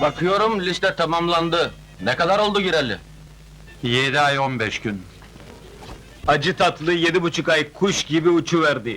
Bakıyorum liste tamamlandı. Ne kadar oldu gireli? Yedi ay on beş gün. Acı tatlı yedi buçuk ay kuş gibi uçuverdi.